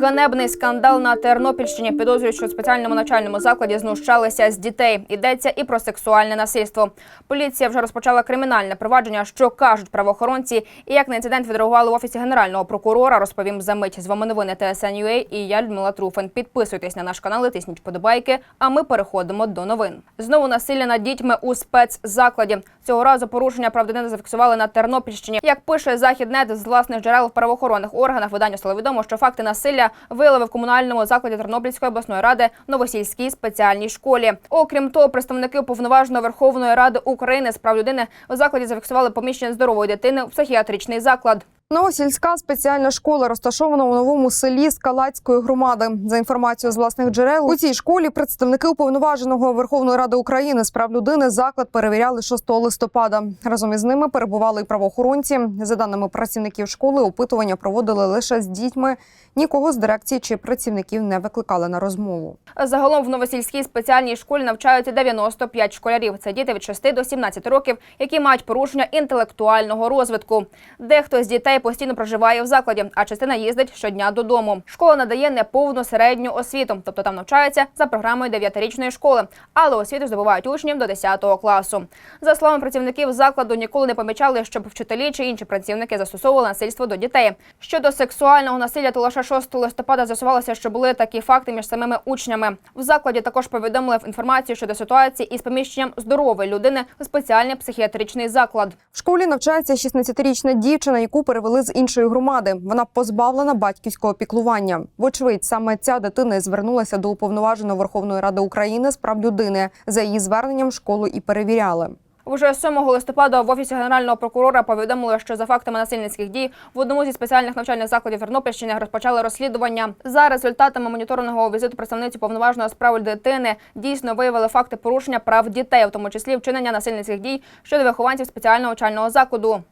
Ганебний скандал на Тернопільщині підозрюють, що в спеціальному навчальному закладі знущалися з дітей. Йдеться і про сексуальне насильство. Поліція вже розпочала кримінальне провадження. Що кажуть правоохоронці, і як на інцидент відреагували в офісі генерального прокурора. Розповім за мить. З вами новини ТСН.UA і я Людмила Труфен. Підписуйтесь на наш канал, і тисніть подобайки. А ми переходимо до новин. Знову насилля над дітьми у спецзакладі. Цього разу порушення прав дитини зафіксували на Тернопільщині. Як пише Західнет з власних джерел в правоохоронних органах, виданню стало відомо, що факти насилля виявили в комунальному закладі Тернопільської обласної ради Новосільській спеціальній школі. Окрім того, представники уповноваженої Верховної Ради України з прав людини в закладі зафіксували поміщення здорової дитини в психіатричний заклад. Новосільська спеціальна школа розташована у новому селі Скалацької громади. За інформацією з власних джерел, у цій школі представники уповноваженого Верховної Ради України з прав людини заклад перевіряли 6 листопада. Разом із ними перебували і правоохоронці. За даними працівників школи, опитування проводили лише з дітьми. Нікого з дирекції чи працівників не викликали на розмову. Загалом в Новосільській спеціальній школі навчаються 95 школярів. Це діти від 6 до 17 років, які мають порушення інтелектуального розвитку. Дехто з дітей постійно проживає в закладі, а частина їздить щодня додому. Школа надає неповну середню освіту, тобто там навчаються за програмою 9-річної школи, але освіту здобувають учнів до 10 класу. За словами працівників закладу, ніколи не помічали, щоб вчителі чи інші працівники застосовували насильство до дітей. Щодо сексуального насилля, то лише 6 листопада з'ясувалося, що були такі факти між самими учнями. В закладі також повідомили інформацію щодо ситуації із поміщенням здорової людини у спеціальний психіатричний заклад. В школі навчається 16-річна дівчина, яку перевели з іншої громади. Вона позбавлена батьківського піклування. Вочевидь, саме ця дитина звернулася до уповноваженого Верховної Ради України з прав людини. За її зверненням школу і перевіряли. Вже 7 листопада в офісі генерального прокурора повідомили, що за фактами насильницьких дій в одному зі спеціальних навчальних закладів Тернопільщини розпочали розслідування. За результатами моніторингового візиту представниці повноваженого справи дитини дійсно виявили факти порушення прав дітей, в тому числі вчинення насильницьких дій щодо вихованців спеціального навчального закладу.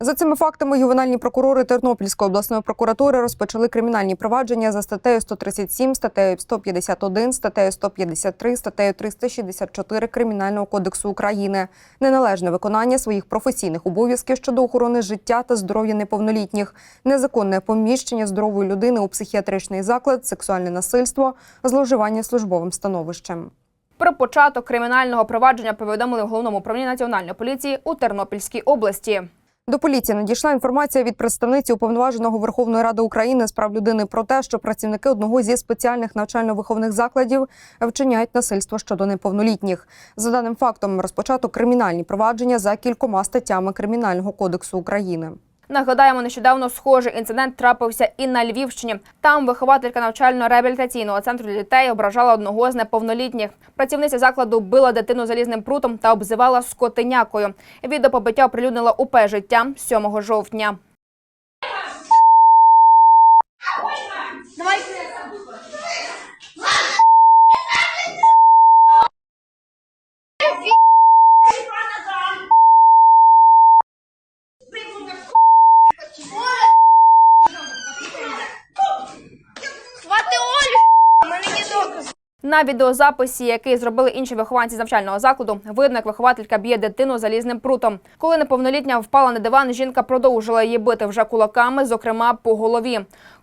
За цими фактами ювенальні прокурори Тернопільської обласної прокуратури розпочали кримінальні провадження за статтею 137, статтею 151, статтею 153, статтею 364 Кримінального кодексу України, неналежне виконання своїх професійних обов'язків щодо охорони життя та здоров'я неповнолітніх, незаконне поміщення здорової людини у психіатричний заклад, сексуальне насильство, зловживання службовим становищем. Про початок кримінального провадження повідомили в головному управлінні національної поліції у Тернопільській області. До поліції надійшла інформація від представниці уповноваженого Верховної Ради України з прав людини про те, що працівники одного зі спеціальних навчально-виховних закладів вчиняють насильство щодо неповнолітніх. За даним фактом розпочато кримінальні провадження за кількома статтями Кримінального кодексу України. Нагадаємо, нещодавно схожий інцидент трапився і на Львівщині. Там вихователька навчально-реабілітаційного центру для дітей ображала одного з неповнолітніх. Працівниця закладу била дитину залізним прутом та обзивала скотинякою. Відео побиття оприлюднила УП життя 7 жовтня. На відеозаписі, який зробили інші вихованці навчального закладу, видно, як вихователька б'є дитину залізним прутом. Коли неповнолітня впала на диван, жінка продовжила її бити вже кулаками, зокрема по голові.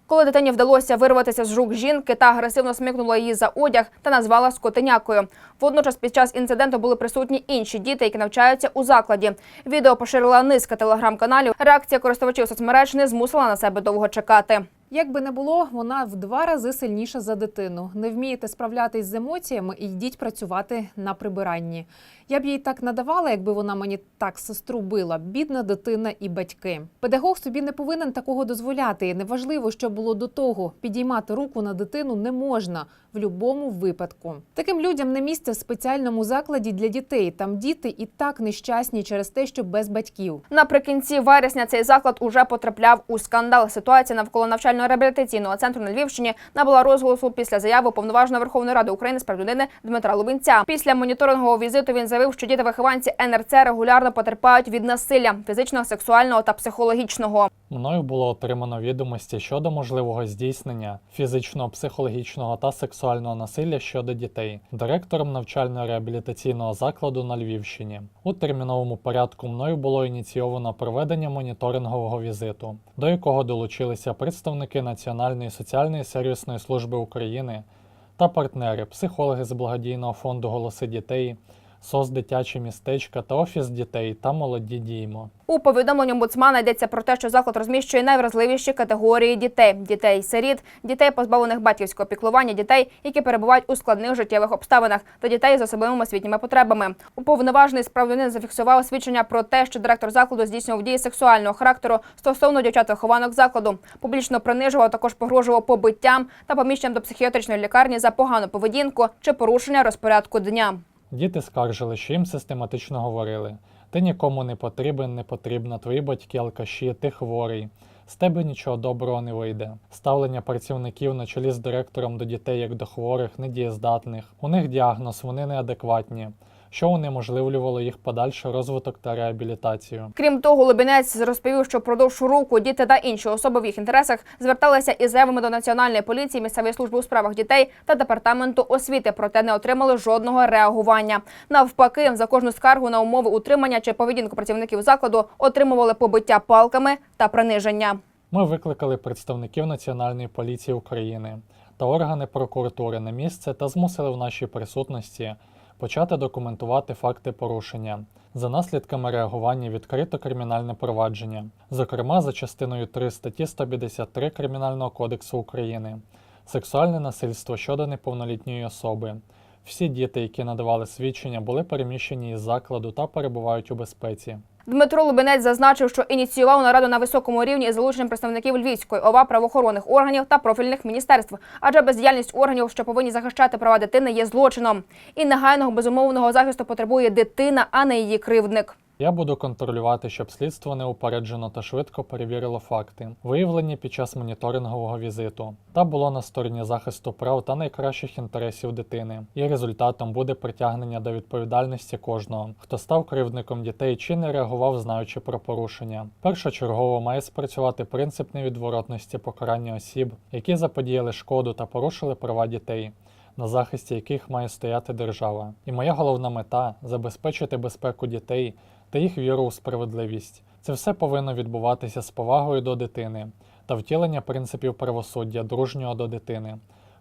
Коли дитині вдалося вирватися з рук жінки та агресивно смикнула її за одяг та назвала скотинякою. Водночас під час інциденту були присутні інші діти, які навчаються у закладі. Відео поширила низка телеграм-каналів. Реакція користувачів соцмереж не змусила на себе довго чекати. Як би не було, вона в два рази сильніша за дитину. Не вмієте справлятись з емоціями, і йдіть працювати на прибиранні. Я б їй так надавала, якби вона мені так сестру била. Бідна дитина і батьки. Педагог собі не повинен такого дозволяти. І неважливо, що було до того. Підіймати руку на дитину не можна в будь-якому випадку. Таким людям не місце в спеціальному закладі для дітей. Там діти і так нещасні через те, що без батьків. Наприкінці вересня цей заклад уже потрапляв у скандал. Ситуація навколо навчально-реабілітаційного центру на Львівщині набула розголосу після заяви повноваженого Верховної Ради України з прав людини Дмитра Лубінця. Після моніторингового візиту він заявив, що діти-вихованці НРЦ регулярно потерпають від насилля фізичного, сексуального та психологічного. Мною було отримано відомості щодо можливого здійснення фізичного, психологічного та сексуального насилля щодо дітей директором навчально-реабілітаційного закладу на Львівщині. У терміновому порядку мною було ініційовано проведення моніторингового візиту, до якого долучилися представники Національної соціальної сервісної служби України та партнери, психологи з благодійного фонду Голоси дітей, СОС дитячі містечка та Офіс дітей та молоді діємо. У повідомленні омбудсмана йдеться про те, що заклад розміщує найвразливіші категорії дітей: дітей-сиріт, дітей, позбавлених батьківського піклування, дітей, які перебувають у складних життєвих обставинах, та дітей з особливими освітніми потребами. Уповноважений справді зафіксував свідчення про те, що директор закладу здійснював дії сексуального характеру стосовно дівчат-вихованок закладу, публічно принижував, також погрожував побиттям та поміщенням до психіатричної лікарні за погану поведінку чи порушення розпорядку дня. Діти скаржили, що їм систематично говорили: ти нікому не потрібен, не потрібна, твої батьки алкаші, ти хворий. З тебе нічого доброго не вийде. Ставлення працівників на чолі з директором до дітей як до хворих, недієздатних. У них діагноз, вони неадекватні, що унеможливлювало їх подальший розвиток та реабілітацію. Крім того, Лубінець розповів, що впродовж року діти та інші особи в їх інтересах зверталися із заявами до національної поліції, місцевої служби у справах дітей та департаменту освіти, проте не отримали жодного реагування. Навпаки, за кожну скаргу на умови утримання чи поведінку працівників закладу отримували побиття палками та приниження. Ми викликали представників Національної поліції України та органи прокуратури на місце та змусили в нашій присутності почати документувати факти порушення. За наслідками реагування відкрито кримінальне провадження, зокрема за частиною 3 статті 153 Кримінального кодексу України, сексуальне насильство щодо неповнолітньої особи. Всі діти, які надавали свідчення, були переміщені із закладу та перебувають у безпеці. Дмитро Лубенець зазначив, що ініціював нараду на високому рівні із залученням представників Львівської ОВА правоохоронних органів та профільних міністерств, адже бездіяльність органів, що повинні захищати права дитини, є злочином. І негайного безумовного захисту потребує дитина, а не її кривдник. Я буду контролювати, щоб слідство неупереджено та швидко перевірило факти, виявлені під час моніторингового візиту, та було на стороні захисту прав та найкращих інтересів дитини. І результатом буде притягнення до відповідальності кожного, хто став кривдником дітей чи не реагував, знаючи про порушення. Першочергово має спрацювати принцип невідворотності покарання осіб, які заподіяли шкоду та порушили права дітей на захисті яких має стояти держава. І моя головна мета забезпечити безпеку дітей та їх віру у справедливість. Це все повинно відбуватися з повагою до дитини та втілення принципів правосуддя дружнього до дитини.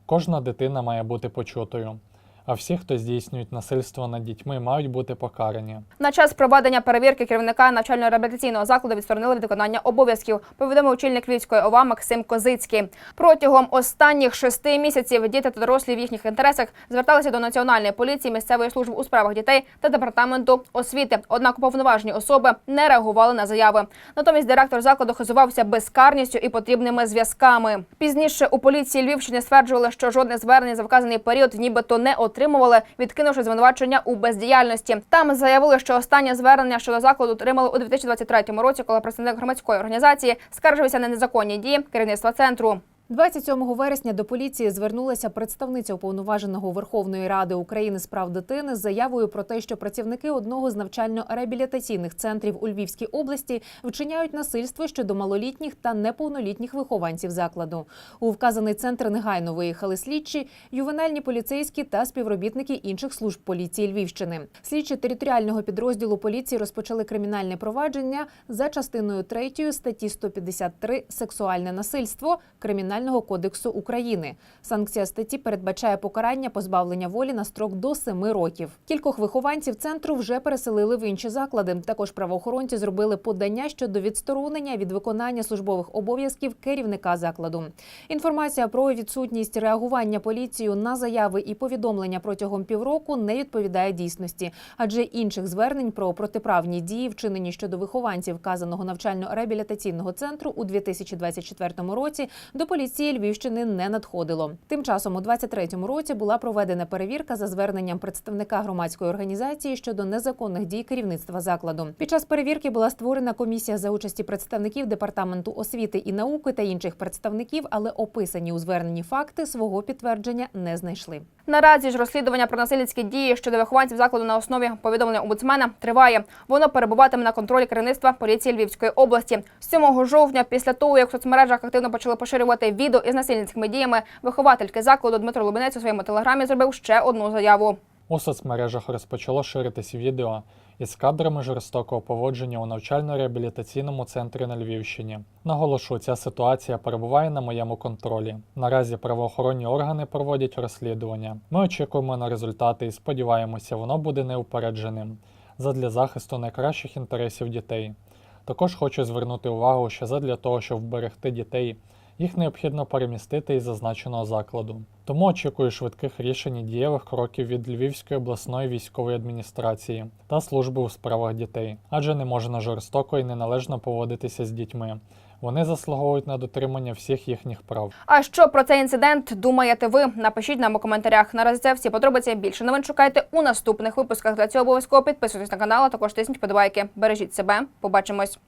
Кожна дитина має бути почутою, а всі, хто здійснюють насильство над дітьми, мають бути покарані. На час проведення перевірки керівника навчально-реабілітаційного закладу відсторонили від виконання обов'язків, повідомив очільник Львівської ОВА Максим Козицький. Протягом останніх шести місяців діти та дорослі в їхніх інтересах зверталися до національної поліції, місцевої служби у справах дітей та департаменту освіти. Однак уповноважені особи не реагували на заяви. Натомість директор закладу хизувався безкарністю і потрібними зв'язками. Пізніше у поліції Львівщини стверджували, що жодних звернень за вказаний період нібито не отримували, відкинувши звинувачення у бездіяльності. Там заявили, що останнє звернення щодо закладу отримали у 2023 році, коли представник громадської організації скаржився на незаконні дії керівництва центру. 27 вересня до поліції звернулася представниця уповноваженого Верховної Ради України з прав дитини з заявою про те, що працівники одного з навчально-реабілітаційних центрів у Львівській області вчиняють насильство щодо малолітніх та неповнолітніх вихованців закладу. У вказаний центр негайно виїхали слідчі, ювенальні поліцейські та співробітники інших служб поліції Львівщини. Слідчі територіального підрозділу поліції розпочали кримінальне провадження за частиною 3 статті 153 сексуальне насильство Кримінального кодексу України. Санкція статті передбачає покарання позбавлення волі на строк до 7 років. Кількох вихованців центру вже переселили в інші заклади. Також правоохоронці зробили подання щодо відсторонення від виконання службових обов'язків керівника закладу. Інформація про відсутність реагування поліцією на заяви і повідомлення протягом півроку не відповідає дійсності, адже інших звернень про протиправні дії, вчинені щодо вихованців вказаного навчально-реабілітаційного центру у 2024 році, до поліції Львівщини не надходило. Тим часом у 2023 році була проведена перевірка за зверненням представника громадської організації щодо незаконних дій керівництва закладу. Під час перевірки була створена комісія за участі представників департаменту освіти і науки та інших представників, але описані у зверненні факти свого підтвердження не знайшли. Наразі ж розслідування про насильницькі дії щодо вихованців закладу на основі повідомлення омбудсмена триває. Воно перебуватиме на контролі керівництва поліції Львівської області. 7 жовтня, після того як в соцмережах активно почали поширювати відео із насильницькими діями, виховательки закладу Дмитро Лубінець у своєму телеграмі зробив ще одну заяву. У соцмережах розпочало ширитись відео із кадрами жорстокого поводження у навчально-реабілітаційному центрі на Львівщині. Наголошу, ця ситуація перебуває на моєму контролі. Наразі правоохоронні органи проводять розслідування. Ми очікуємо на результати і сподіваємося, воно буде неупередженим задля захисту найкращих інтересів дітей. Також хочу звернути увагу, що задля того, щоб вберегти дітей, їх необхідно перемістити із зазначеного закладу. Тому очікую швидких рішень і дієвих кроків від Львівської обласної військової адміністрації та служби у справах дітей, адже не можна жорстоко і неналежно поводитися з дітьми. Вони заслуговують на дотримання всіх їхніх прав. А що про цей інцидент думаєте ви? Напишіть нам у коментарях. Наразі це всі подробиці. Більше новин шукайте у наступних випусках. Для цього обов'язково підписуйтесь на канал, а також тисніть подобайки. Бережіть себе. Побачимось.